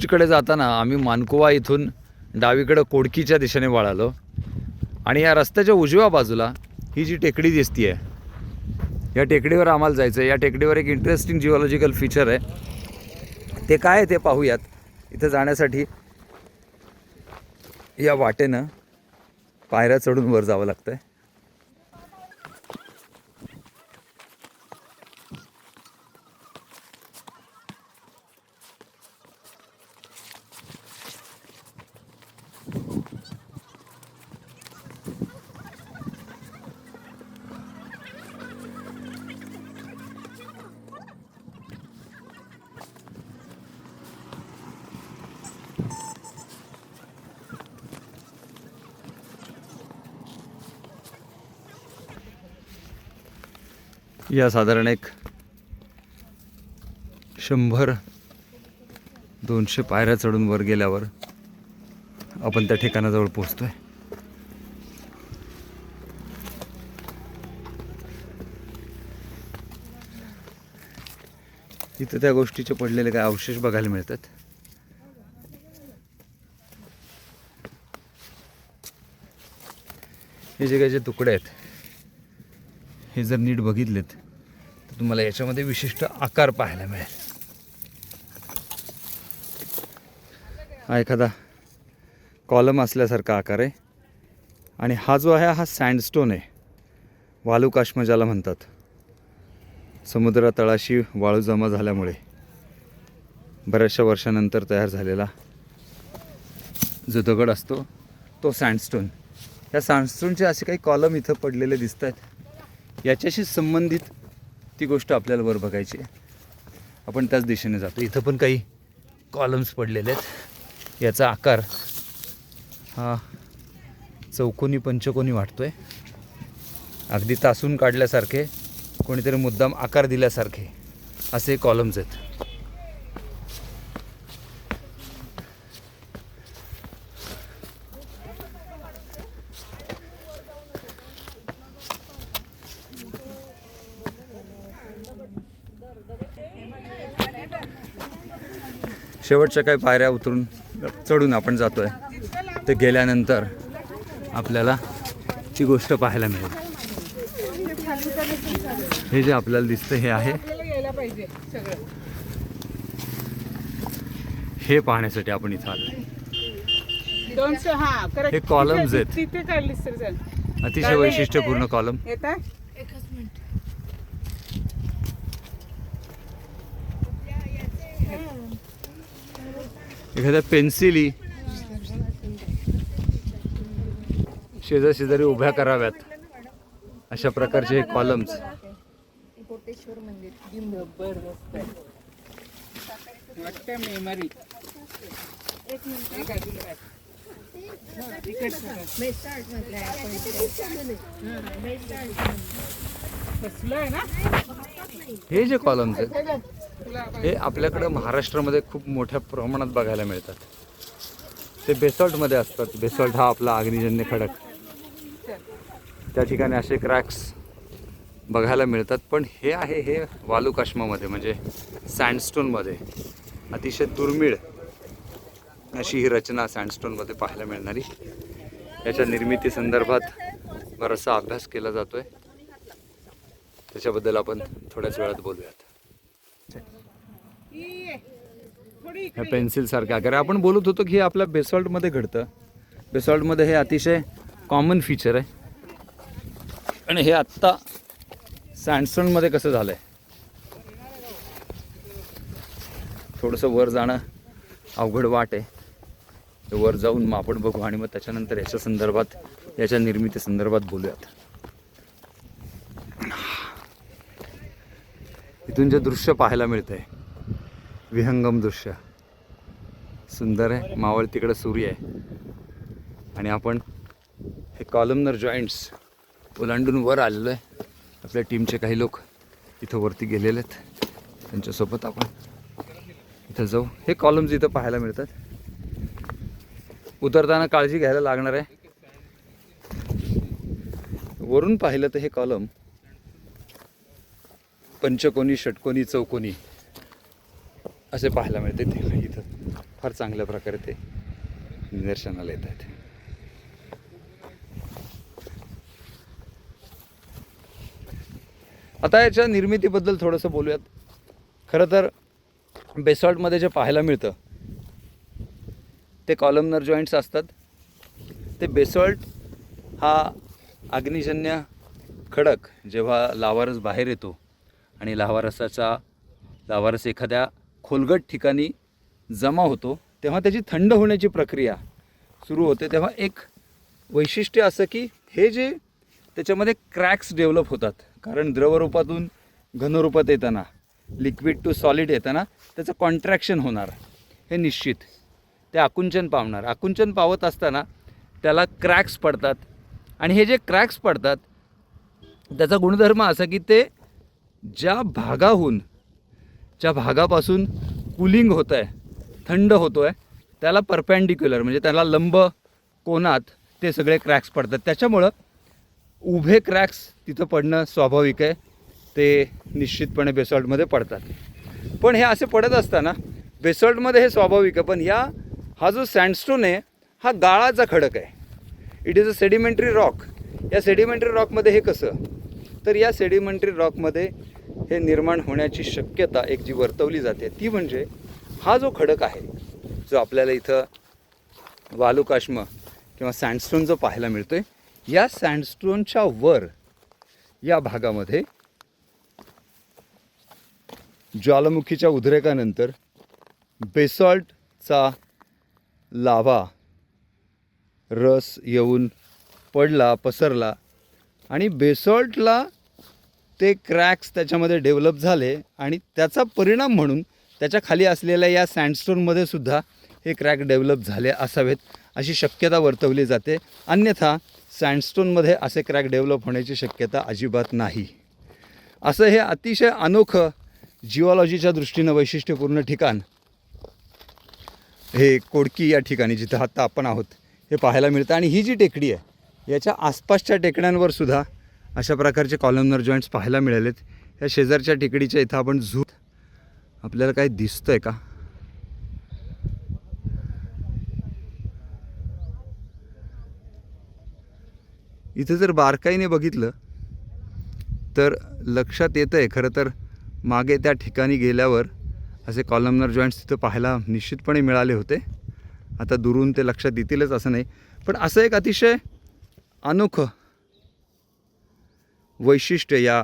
भुजकडे जाताना आम्ही मानकुवा इथून डावीकडं कोडकीच्या दिशेने वळालो. आणि या रस्त्याच्या उजव्या बाजूला ही जी टेकडी दिसतीये या टेकडीवर आम्हाला जायचं आहे या टेकडीवर एक इंटरेस्टिंग जिओलॉजिकल फीचर आहे. ते काय आहे ते पाहूयात. इथं जाण्यासाठी या वाटेनं पायऱ्या चढून वर जावं लागतं आहे या साधारण एक शंभर दोनशे पायऱ्या चढून वर गेल्यावर आपण त्या ठिकाणाजवळ पोचतोय इथं त्या गोष्टीचे पडलेले काय अवशेष बघायला मिळतात. हे जे काही जे तुकडे आहेत हे जर नीट बघितलेत तुम्हाला याच्यामध्ये विशिष्ट आकार पाहायला मिळेल. हा एखादा कॉलम असल्यासारखा आकार आहे. आणि हा जो आहे हा सँडस्टोन आहे. वालुकाश्म ज्याला म्हणतात. समुद्रातळाशी वाळू जमा झाल्यामुळे बऱ्याचशा वर्षानंतर तयार झालेला जो दगड असतो तो सँडस्टोन या सँडस्टोनचे असे काही कॉलम इथं पडलेले दिसत आहेत याच्याशी संबंधित ती गोष्ट आपल्याला वर बघायची आपण त्याच दिशेने जातो. इथं पण काही कॉलम्स पडलेले आहेत. याचा आकार हा चौकोनी पंचकोनी वाटतोय. अगदी तासून काढल्यासारखे कोणीतरी मुद्दाम आकार दिल्यासारखे असे कॉलम्स आहेत. शेवटच्या काही पायऱ्या उतरून चढून आपण जातोय. ते गेल्यानंतर आपल्याला ती गोष्ट पाहायला मिळेल. हे जे आपल्याला दिसतं हे आहे. यायला पाहिजे सगळं हे पाहण्यासाठी आपण इथं आलो हा. हे तिथे- आहेत. अतिशय वैशिष्ट्यपूर्ण कॉलम एखाद्या पेन्सिली शेजा शेजारी उभ्या कराव्यात. अशा प्रकारचे हे कॉलम्स हे जे कॉलम्स आहेत हे आपल्याकडं महाराष्ट्रामध्ये खूप मोठ्या प्रमाणात बघायला मिळतात. ते बेसॉल्टमध्ये असतात. बेसॉल्ट हा आपला अग्निजन्य खडक. त्या ठिकाणी असे क्रॅक्स बघायला मिळतात. पण हे आहे हे वालुकाश्मामध्ये म्हणजे सँडस्टोनमध्ये. अतिशय दुर्मिळ अशी ही रचना सँडस्टोनमध्ये पाहायला मिळणारी. याच्या निर्मिती संदर्भात बराचसा अभ्यास केला जातोय. त्याच्याबद्दल आपण थोड्याच वेळात बोलूयात. पेन्सिल पेन्सिलसारखं आकार आपण बोलत होतो की हे आपल्या बेसॉल्टमध्ये घडतं बेसॉल्टमध्ये हे अतिशय कॉमन फीचर आहे. आणि हे आत्ता सँडस्टोनमध्ये कसं झालं आहे थोडंसं वर जाणं अवघड वाट आहे. वर जाऊन मग आपण बघू आणि मग त्याच्यानंतर याच्या संदर्भात याच्या निर्मिती संदर्भात बोलूयात. इथून जे दृश्य पाहायला मिळतं आहे विहंगम दृश्य. सुंदर आहे मावळ तिकडं सूर्य आहे. आणि आपण हे कॉलमनर जॉईंट्स ओलांडून वर आलेलो आहे. आपल्या टीमचे काही लोक इथं वरती गेलेले आहेत. त्यांच्यासोबत आपण इथं जाऊ. हे कॉलम्स इथं पाहायला मिळतात. उतरताना काळजी घ्यायला लागणार आहे. वरून पाहिलं तर हे कॉलम पंचकोनी षटकोनी चौकोनी असे पाहायला मिळते ते. इथं फार चांगल्या प्रकारे ते निदर्शनाला येत आहेत. आता याच्या निर्मितीबद्दल थोडंसं बोलूयात. खरं तर बेसॉल्टमध्ये जे पाहायला मिळतं ते कॉलमनर जॉईंट्स असतात. ते बेसॉल्ट हा अग्निजन्य खडक जेव्हा लावारस बाहेर येतो आणि लावारसाचा लावारस एखाद्या खोलगट ठिकाणी जमा होतो तेव्हा त्याची थंड होण्याची प्रक्रिया सुरू होते. तेव्हा एक वैशिष्ट्य असं की हे जे त्याच्यामध्ये क्रॅक्स डेव्हलप होतात कारण द्रवरूपातून घनरूपात येताना लिक्विड टू सॉलिड येताना त्याचं कॉन्ट्रॅक्शन होणार हे निश्चित. ते आकुंचन पावणार. आकुंचन पावत असताना त्याला क्रॅक्स पडतात. आणि हे जे क्रॅक्स पडतात त्याचा गुणधर्म असा की ते ज्या भागाहून ज्या भागापासून कुलिंग होतं आहे थंड होतो आहे त्याला परपॅन्डिक्युलर म्हणजे त्याला लंब कोनात ते सगळे क्रॅक्स पडतात. त्याच्यामुळं उभे क्रॅक्स तिथं पडणं स्वाभाविक आहे. ते निश्चितपणे बेसॉल्टमध्ये पडतात. पण हे असे पडत असताना बेसॉल्टमध्ये हे स्वाभाविक आहे पण या हा जो सँडस्टोन आहे हा गाळाचा खडक आहे. It is a sedimentary rock या सेडिमेंटरी रॉकमध्ये हे कसं? तर या सेडिमेंटरी रॉकमध्ये हे निर्माण होण्याची शक्यता एक जी वर्तवली जाते ती म्हणजे हा जो खडक आहे जो आपल्याला इथं वालुकाश्म किंवा सँडस्टोन जो पाहायला मिळतो आहे या सँडस्टोनच्या वर या भागामध्ये ज्वालामुखीच्या उद्रेकानंतर बेसॉल्टचा लावा रस येऊन पडला पसरला आणि बेसॉल्टला ते क्रॅक्स त्याच्यामध्ये डेव्हलप झाले आणि त्याचा परिणाम म्हणून त्याच्याखाली असलेल्या या सँडस्टोनमध्ये सुद्धा हे क्रॅक डेव्हलप झाले असावेत अशी शक्यता वर्तवली जाते. अन्यथा सँडस्टोनमध्ये असे क्रॅक डेव्हलप होण्याची शक्यता अजिबात नाही. असं हे अतिशय अनोखं जिओलॉजीच्या दृष्टीनं वैशिष्ट्यपूर्ण ठिकाण. हे कोडकी या ठिकाणी जिथं आत्ता आपण आहोत हे पाहायला मिळतं. आणि ही जी टेकडी आहे याच्या आसपासच्या टेकड्यांवर सुद्धा अशा प्रकारचे कॉलमनर जॉईंट्स पाहायला मिळालेत. या शेजारच्या टेकडीच्या इथं आपण झू आपल्याला काय दिसतंय का? इथं जर बारकाईने बघितलं तर लक्षात येतं आहे खरं तर मागे त्या ठिकाणी गेल्यावर असे कॉलमनर जॉईंट्स तिथं पाहायला निश्चितपणे मिळाले होते. आता दुरून ते लक्षात येतीलच असं नाही. पण असं एक अतिशय अनोखं वैशिष्ट्य या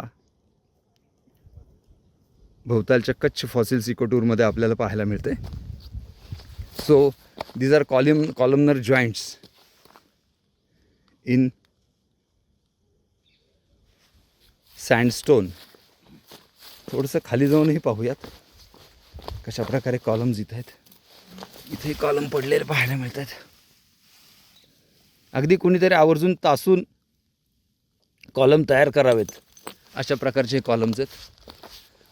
भोवतालच्या कच्छ फॉसिल्स इको टूरमध्ये आपल्याला पाहायला मिळते so these are column columnar joints in sandstone थोडंसं खाली जाऊनही पाहूयात कशा प्रकारे कॉलम्स इथं आहेत. इथे कॉलम पडलेले पाहायला मिळतात. अगदी कुणीतरी आवर्जून तासून कॉलम तयार करावेत. अशा प्रकारचे कॉलम्स आहेत.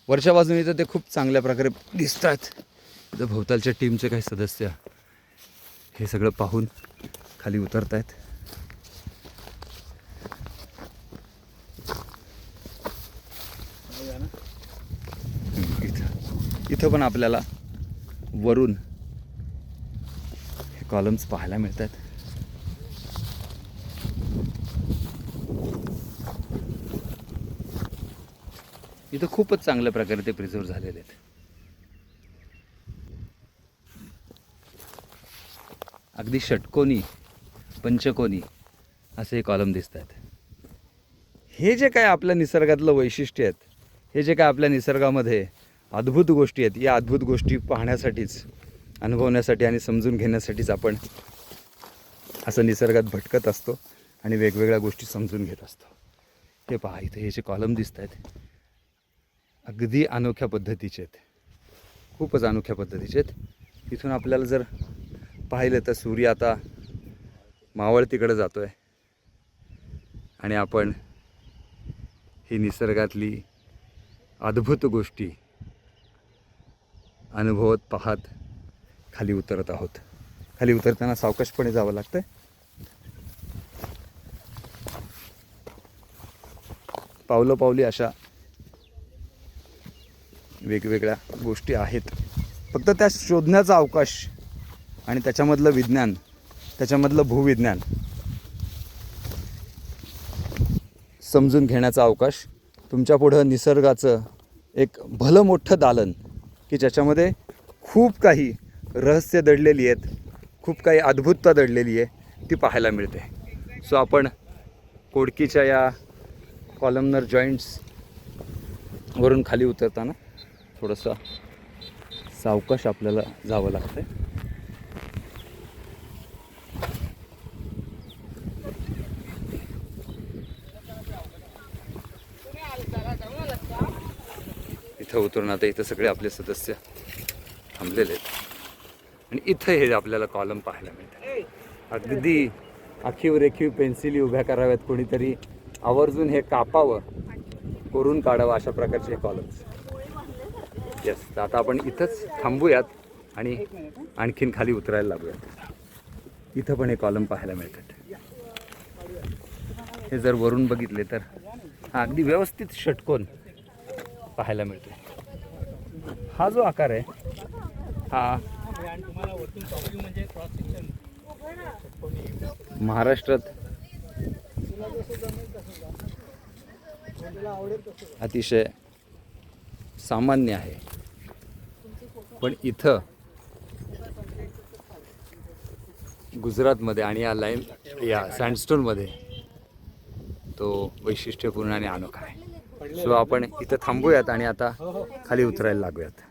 वरच्या बाजूने तर ते खूप चांगल्या प्रकारे दिसत आहेत इथं भोवतालच्या टीमचे काही सदस्य हे सगळं पाहून खाली उतरत आहेत इथं इथं पण आपल्याला वरून हे कॉलम्स पाहायला मिळतात. इथं खूपच चांगल्या प्रकारे ते प्रिझर्व झालेले आहेत. अगदी षटकोनी पंचकोनी असे कॉलम दिसत आहेत. हे जे काय आपल्या निसर्गातलं वैशिष्ट्य आहेत हे जे काय आपल्या निसर्गामध्ये अद्भुत गोष्टी आहेत या अद्भुत गोष्टी पाहण्यासाठीच अनुभवण्यासाठी आणि समजून घेण्यासाठीच आपण असं निसर्गात भटकत असतो आणि वेगवेगळ्या गोष्टी समजून घेत असतो. हे पहा इथे हे जे कॉलम दिसत आहेत अगदी अनोख्या पद्धतीचे आहेत. खूपच अनोख्या पद्धतीचे आहेत. इथून आपल्याला जर पाहिलं तर सूर्य आता मावळतीकडे जातो आहे आणि आपण ही निसर्गातली अद्भुत गोष्टी अनुभवत पाहत खाली उतरत आहोत. खाली उतरताना सावकाशपणे जावं लागतं पावलं पावली अशा वेगवेगळ्या गोष्टी आहेत. फक्त त्या शोधण्याचा अवकाश आणि त्याच्यामधलं विज्ञान त्याच्यामधलं भूविज्ञान समजून घेण्याचा अवकाश तुमच्या पुढं निसर्गाचं एक भलं मोठं दालन की ज्याच्यामध्ये खूप काही रहस्य दडलेली आहेत खूप काही अद्भुतता दडलेली आहे ती पाहायला मिळते. सो आपण कोडकीच्या या कॉलमनर जॉईंट्स वरून खाली उतरताना थोडंसं सावकाश आपल्याला जावं लागतं इथं उतरून आता इथं सगळे आपले सदस्य थांबलेले आहेत. आणि इथं हे आपल्याला कॉलम पाहायला मिळतं अगदी आखीव रेखीव पेन्सिली उभ्या कराव्यात कोणीतरी. आवर्जून हे कापावं कोरून काढावं अशा प्रकारचे हे कॉलम्स येस तर आता आपण इथंच थांबूयात आणि आणखीन खाली उतरायला लागूयात. इथं पण हे कॉलम पाहायला मिळतात. हे जर वरून बघितले तर हा अगदी व्यवस्थित षटकोन पाहायला मिळतो. हा जो आकार आहे हा महाराष्ट्रात अतिशय सामान्य आहे. पण इथं गुजरातमध्ये आणि या लाईम या सँडस्टोनमध्ये तो वैशिष्ट्यपूर्ण आणि अनोखा आहे. सो आपण इथं थांबूयात आणि आता खाली उतरायला लागूयात.